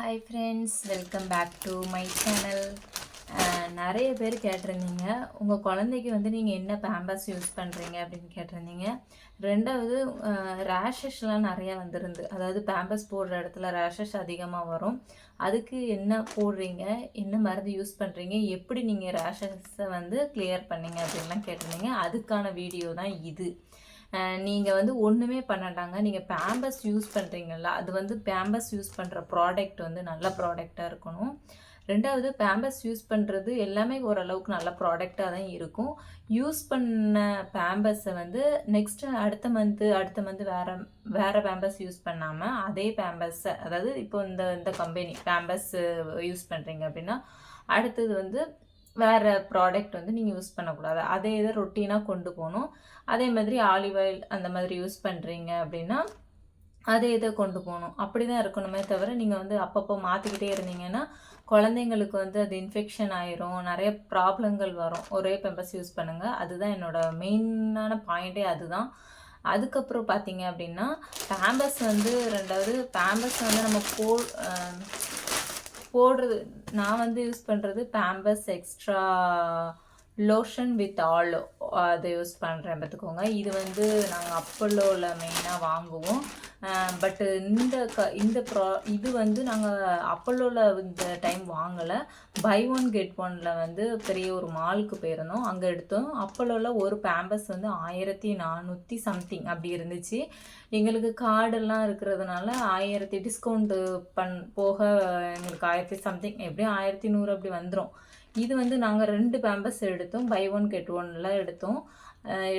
Hi friends welcome back to my channel நிறைய பேர் கேட்டிருந்தீங்க. உங்கள் குழந்தைக்கு வந்து நீங்கள் என்ன பேம்பர்ஸ் யூஸ் பண்ணுறீங்க அப்படின்னு கேட்டிருந்தீங்க. ரெண்டாவது ரேஷஸ்லாம் நிறையா வந்துருந்து அதாவது பேம்பர்ஸ் போடுற இடத்துல ரேஷஸ் அதிகமாக வரும். அதுக்கு என்ன போடுறீங்க? என்ன மருந்து யூஸ் பண்ணுறீங்க எப்படி நீங்கள் ரேஷஸை வந்து கிளியர் பண்ணீங்க அப்படின்லாம் கேட்டிருந்தீங்க. அதுக்கான வீடியோ தான் இது. நீங்கள் வந்து ஒன்றுமே பண்ணட்டாங்க நீங்கள் பேம்பஸ் யூஸ் பண்ணுறீங்களா அது வந்து பேம்பஸ் யூஸ் பண்ணுற ப்ராடக்ட் வந்து நல்ல ப்ராடக்டாக இருக்கணும். ரெண்டாவது பேம்பஸ் யூஸ் பண்ணுறது எல்லாமே ஓரளவுக்கு நல்ல ப்ராடக்டாக தான் இருக்கும். யூஸ் பண்ண பேம்பஸை வந்து நெக்ஸ்ட்டு அடுத்த மந்த்து அடுத்த மந்த்து வேறு வேறு பேம்பஸ் யூஸ் பண்ணாமல் அதே பேம்பஸை அதாவது இப்போ இந்த இந்த கம்பெனி பேம்பஸ் யூஸ் பண்ணுறீங்க அப்படின்னா அடுத்தது வந்து வேறு ப்ராடக்ட் வந்து நீங்கள் யூஸ் பண்ணக்கூடாது. அதே இதை ரொட்டீனாக கொண்டு போகணும். அதே மாதிரி ஆலிவ் ஆயில் அந்த மாதிரி யூஸ் பண்ணுறீங்க அப்படின்னா அதே இதை கொண்டு போகணும்? அப்படி தான் இருக்கணுமே தவிர நீங்கள் வந்து அப்பப்போ மாற்றிக்கிட்டே இருந்தீங்கன்னா குழந்தைங்களுக்கு வந்து அது இன்ஃபெக்ஷன் ஆயிரும். நிறைய ப்ராப்ளங்கள் வரும். ஒரே பெம்பர்ஸ் யூஸ் பண்ணுங்கள் அதுதான் என்னோட மெயினான பாயிண்ட்டே அதுதான். அதுக்கப்புறம் பார்த்தீங்க அப்படின்னா பேம்பஸ் வந்து ரெண்டாவது பேம்பஸ் வந்து நம்ம போ போடுறது. நான் வந்து யூஸ் பண்ணுறது Pampers extra lotion with aloe அதை யூஸ் பண்ணுறேன் பார்த்துக்கோங்க. இது வந்து நாங்கள் அப்பல்லோவில் மெயினாக வாங்குவோம். பட்டு இந்த க இந்த ப்ரா இது வந்து நாங்கள் அப்பல்லோவில் இந்த டைம் வாங்கலை. பை ஒன் கெட் ஒனில் வந்து பெரிய ஒரு மாலுக்கு போயிருந்தோம். அங்கே எடுத்தோம். அப்பல்லோவில் ஒரு பேம்பஸ் வந்து ஆயிரத்தி நானூற்றி சம்திங் அப்படி இருந்துச்சு. எங்களுக்கு கார்டெல்லாம் இருக்கிறதுனால ஆயிரத்தி டிஸ்கவுண்ட்டு பண் போக எங்களுக்கு ஆயிரத்தி சம்திங் எப்படியும் ஆயிரத்தி நூறு அப்படி வந்துடும் இது வந்து நாங்கள் ரெண்டு பேம்பஸ் எடுத்தோம். பை ஒன் கெட் ஒன்ல எடுத்தோம்.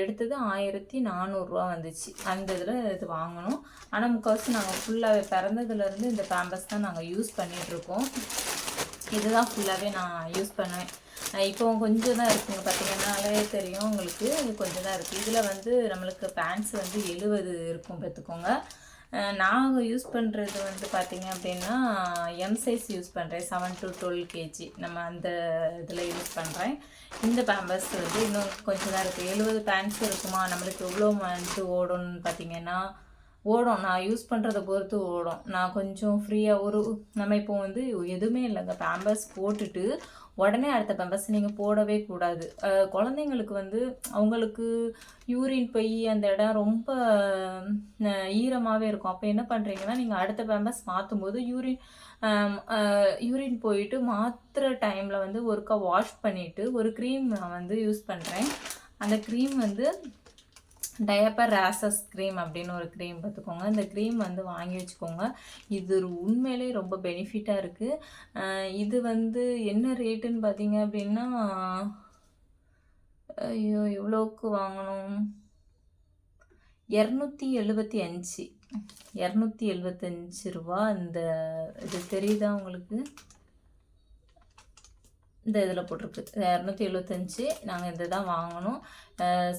எடுத்தது ஆயிரத்தி நானூறுரூவா வந்துச்சு. அந்த இதில் இது வாங்கணும். ஆனால் முக்கால்வாசி நாங்கள் ஃபுல்லாகவே பிறந்ததுலேருந்து இந்த பேம்பஸ் தான் நாங்கள் யூஸ் பண்ணிகிட்ருக்கோம் இதுதான் ஃபுல்லாகவே நான் யூஸ் பண்ணுவேன். இப்போ கொஞ்சம் தான் இருக்குங்க பார்த்தீங்கன்னாலே தெரியும் உங்களுக்கு. கொஞ்சம் தான் இருக்குது இதில் வந்து நம்மளுக்கு பேண்ட்ஸ் வந்து எழுபது இருக்கும் பார்த்துக்கோங்க நாங்கள் யூஸ் பண்ணுறது வந்து பார்த்திங்க அப்படின்னா எம் சைஸ் யூஸ் பண்ணுறேன் செவன் டு டுவெல் கேஜி நம்ம அந்த இதில் யூஸ் பண்ணுறேன் இந்த பேம்பர்ஸ் வந்து இன்னும் கொஞ்சம் தான் இருக்குது எழுபது பேண்ட்ஸ் இருக்குமா? நம்மளுக்கு எவ்வளோ மந்த்து ஓடும்னு பார்த்திங்கன்னா ஓடும். நான் யூஸ் பண்ணுறதை பொறுத்து ஓடும். நான் கொஞ்சம் ஃப்ரீயாக ஒரு நம்ம இப்போ வந்து எதுவுமே இல்லைங்க. பேம்பர்ஸ் போட்டுட்டு உடனே அடுத்த பேம்பர்ஸ் நீங்கள் போடவே கூடாது. குழந்தைங்களுக்கு வந்து அவங்களுக்கு யூரின் போய் அந்த இடம் ரொம்ப ஈரமாகவே இருக்கும். அப்போ என்ன பண்ணுறீங்கன்னா நீங்கள் அடுத்த பேம்பர்ஸ் மாற்றும் போது யூரின் யூரின் போயிட்டு மாற்றுற டைமில் வந்து ஒருக்கா வாஷ் பண்ணிவிட்டு ஒரு க்ரீம் நான் வந்து யூஸ் பண்ணுறேன் அந்த க்ரீம் வந்து டயப்பர் ரேசஸ் க்ரீம் அப்படின்னு ஒரு க்ரீம் பார்த்துக்கோங்க. இந்த க்ரீம் வந்து வாங்கி வச்சுக்கோங்க. இது ஒரு உண்மையிலே ரொம்ப பெனிஃபிட்டாக இருக்குது இது வந்து என்ன ரேட்டுன்னு பார்த்தீங்க அப்படின்னா ஐயோ எவ்வளோக்கு வாங்கணும்? இரநூத்தி எழுபத்தி அஞ்சு. இரநூத்தி எழுபத்தஞ்சு ரூபா இந்த இது தெரியுதா உங்களுக்கு? இந்த இதில் போட்டிருக்கு. இரநூத்தி எழுபத்தஞ்சி நாங்கள் இந்த தான் வாங்கினோம்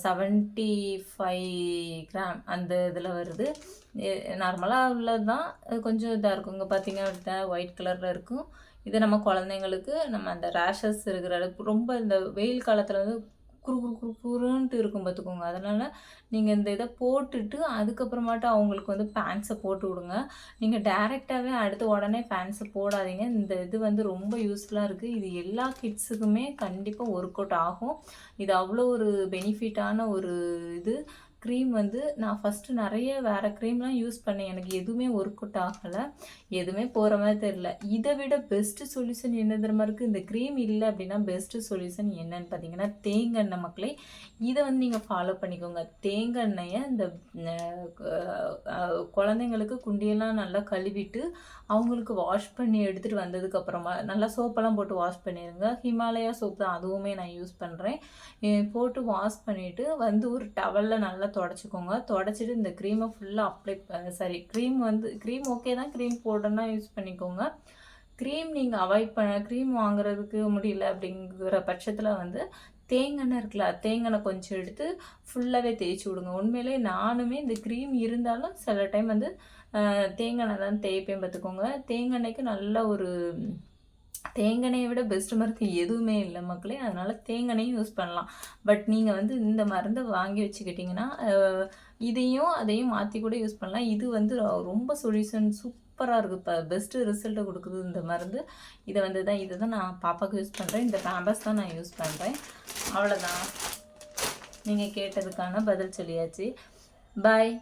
செவன்ட்டி ஃபைவ் கிராம் அந்த இதில் வருது. நார்மலாக உள்ளது தான். கொஞ்சம் இதாக இருக்கும். இங்கே பார்த்தீங்க அப்படின்னா ஒயிட் கலரில் இருக்கும். இது நம்ம குழந்தைங்களுக்கு நம்ம அந்த ரேஷஸ் இருக்கிற ரொம்ப இந்த வெயில் காலத்தில் வந்து குறு குறு குறு குறுன்ட்டு இருக்கும் பார்த்துக்கோங்க. அதனால் நீங்கள் இந்த இதை போட்டுட்டு அதுக்கப்புறமாட்டு அவங்களுக்கு வந்து பேண்ட்ஸை போட்டு விடுங்க. நீங்கள் டேரெக்டாகவே அடுத்து உடனே பேண்ட்ஸை போடாதீங்க. இந்த இது வந்து ரொம்ப யூஸ்ஃபுல்லாக இருக்குது இது எல்லா கிட்ஸுக்குமே கண்டிப்பாக ஒர்க் அவுட் ஆகும். இது அவ்வளோ ஒரு பெனிஃபிட்டான ஒரு இது. க்ரீம் வந்து நான் ஃபஸ்ட்டு நிறைய வேறு க்ரீம்லாம் யூஸ் பண்ணேன். எனக்கு எதுவுமே ஒர்க் அவுட் ஆகலை. எதுவுமே போகிற மாதிரி தெரில இதை விட பெஸ்ட்டு சொல்யூஷன் என்ன தெரியுமா இருக்குது இந்த க்ரீம் இல்லை அப்படின்னா பெஸ்ட்டு சொல்யூஷன் என்னன்னு பார்த்தீங்கன்னா தேங்காய் மக்களே. இதை வந்து நீங்கள் ஃபாலோ பண்ணிக்கோங்க. தேங்காய் இந்த குழந்தைங்களுக்கு குண்டியெல்லாம் நல்லா கழுவிட்டு அவங்களுக்கு வாஷ் பண்ணி எடுத்துகிட்டு வந்ததுக்கப்புறமா நல்லா சோப்பெல்லாம் போட்டு வாஷ் பண்ணிடுங்க. ஹிமாலயா சோப் தான் அதுவுமே நான் யூஸ் பண்ணுறேன் போட்டு வாஷ் பண்ணிவிட்டு வந்து ஒரு டவலில் நல்லா தொடச்சிக்கோங்க. தொடச்சிட்டு இந்த க்ரீமை ஃபுல்லாக அப்ளை சாரி க்ரீம் வந்து க்ரீம் ஓகே தான் க்ரீம் போடணும்னா யூஸ் பண்ணிக்கோங்க. க்ரீம் நீங்கள் அவாய்ட் பண்ண க்ரீம் வாங்குறதுக்கு முடியல அப்படிங்கிற பட்சத்தில் வந்து தேங்காய் இருக்குல்ல தேங்காய் கொஞ்சம் எடுத்து ஃபுல்லாகவே தேய்ச்சி விடுங்க. உண்மையிலே நானுமே இந்த க்ரீம் இருந்தாலும் சில டைம் வந்து தேங்காய் தான் தேய்ப்பேன் பார்த்துக்கோங்க. தேங்காய்க்கு நல்ல ஒரு தேங்காயை விட பெஸ்ட் மருந்து எதுவுமே இல்லை மக்களே. அதனால் தேங்காயும் யூஸ் பண்ணலாம். பட் நீங்கள் வந்து இந்த மருந்தை வாங்கி வச்சுக்கிட்டிங்கன்னா இதையும் அதையும் மாற்றி கூட யூஸ் பண்ணலாம். இது வந்து ரொம்ப சொல்யூஷன் சூப்பராக இருக்குது இப்போ பெஸ்ட்டு ரிசல்ட்டை கொடுக்குது இந்த மருந்து. இதை வந்து தான் இதை தான் நான் பாப்பாவுக்கு யூஸ் பண்ணுறேன் இந்த பேம்பஸ் தான் நான் யூஸ் பண்ணுறேன் அவ்வளோதான் நீங்கள் கேட்டதுக்கான பதில் சொல்லியாச்சு. பாய்